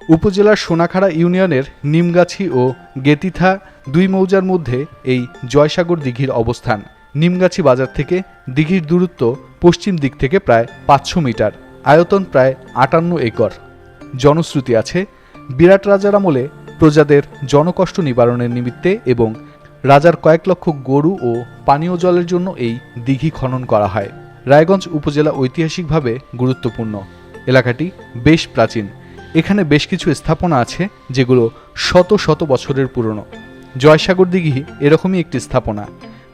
উপজেলার সোনাখাড়া ইউনিয়নের নিমগাছি ও গেতিথা দুই মৌজার মধ্যে এই জয়সাগর দিঘির অবস্থান। নিমগাছি বাজার থেকে দিঘির দূরত্ব পশ্চিম দিক থেকে প্রায় পাঁচশো মিটার, আয়তন প্রায় আটান্ন একর। জনশ্রুতি আছে, বিরাট রাজার আমলে প্রজাদের জনকষ্ট নিবারণের নিমিত্তে এবং রাজার কয়েক লক্ষ গরু ও পানীয় জলের জন্য এই দিঘি খনন করা হয়। রায়গঞ্জ উপজেলা ঐতিহাসিকভাবে গুরুত্বপূর্ণ। এলাকাটি বেশ প্রাচীন। এখানে বেশ কিছু স্থাপনা আছে যেগুলো শত শত বছরের পুরনো। জয়সাগর দিঘি এরকমই একটি স্থাপনা।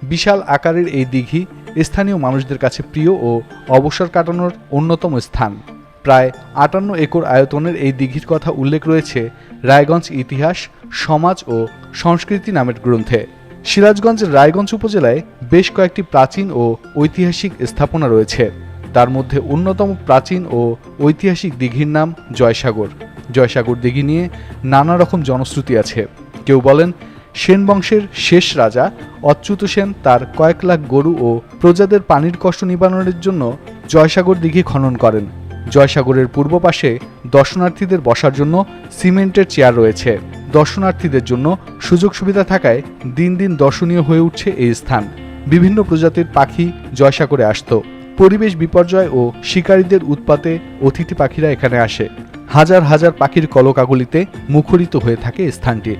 বিশাল আকারের এই দিঘি স্থানীয় মানুষদের কাছে প্রিয় ও অবসর কাটানোর অন্যতম স্থান। প্রায় আটান্ন একর আয়তনের এই দিঘির কথা উল্লেখ রয়েছে রায়গঞ্জ ইতিহাস, সমাজ ও সংস্কৃতি নামের গ্রন্থে। সিরাজগঞ্জের রায়গঞ্জ উপজেলায় বেশ কয়েকটি প্রাচীন ও ঐতিহাসিক স্থাপনা রয়েছে। তার মধ্যে অন্যতম প্রাচীন ও ঐতিহাসিক দিঘির নাম জয়সাগর। জয়সাগর দিঘি নিয়ে নানা রকম জনশ্রুতি আছে। কেউ বলেন, সেন বংশের শেষ রাজা অচ্যুত সেন তার কয়েক লাখ গরু ও প্রজাদের পানির কষ্ট নিবারণের জন্য জয়সাগর দিঘি খনন করেন। জয়সাগরের পূর্ব পাশে দর্শনার্থীদের বসার জন্য সিমেন্টের চেয়ার রয়েছে। দর্শনার্থীদের জন্য সুযোগ সুবিধা থাকায় দিন দিন দর্শনীয় হয়ে উঠছে এই স্থান। বিভিন্ন প্রজাতির পাখি জয়সাগরে আসতো। পরিবেশ বিপর্যয় ও শিকারীদের উৎপাতে অতিথি পাখিরা এখানে আসে। হাজার হাজার পাখির কলকাগুলিতে মুখরিত হয়ে থাকে স্থানটি।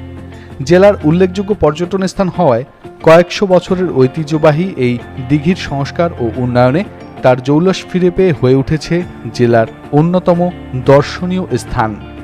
জেলার উল্লেখযোগ্য পর্যটন স্থান হওয়ায় কয়েকশো বছরের ঐতিহ্যবাহী এই দিঘির সংস্কার ও উন্নয়নে তার জৌলস ফিরে পেয়ে হয়ে উঠেছে জেলার অন্যতম দর্শনীয় স্থান।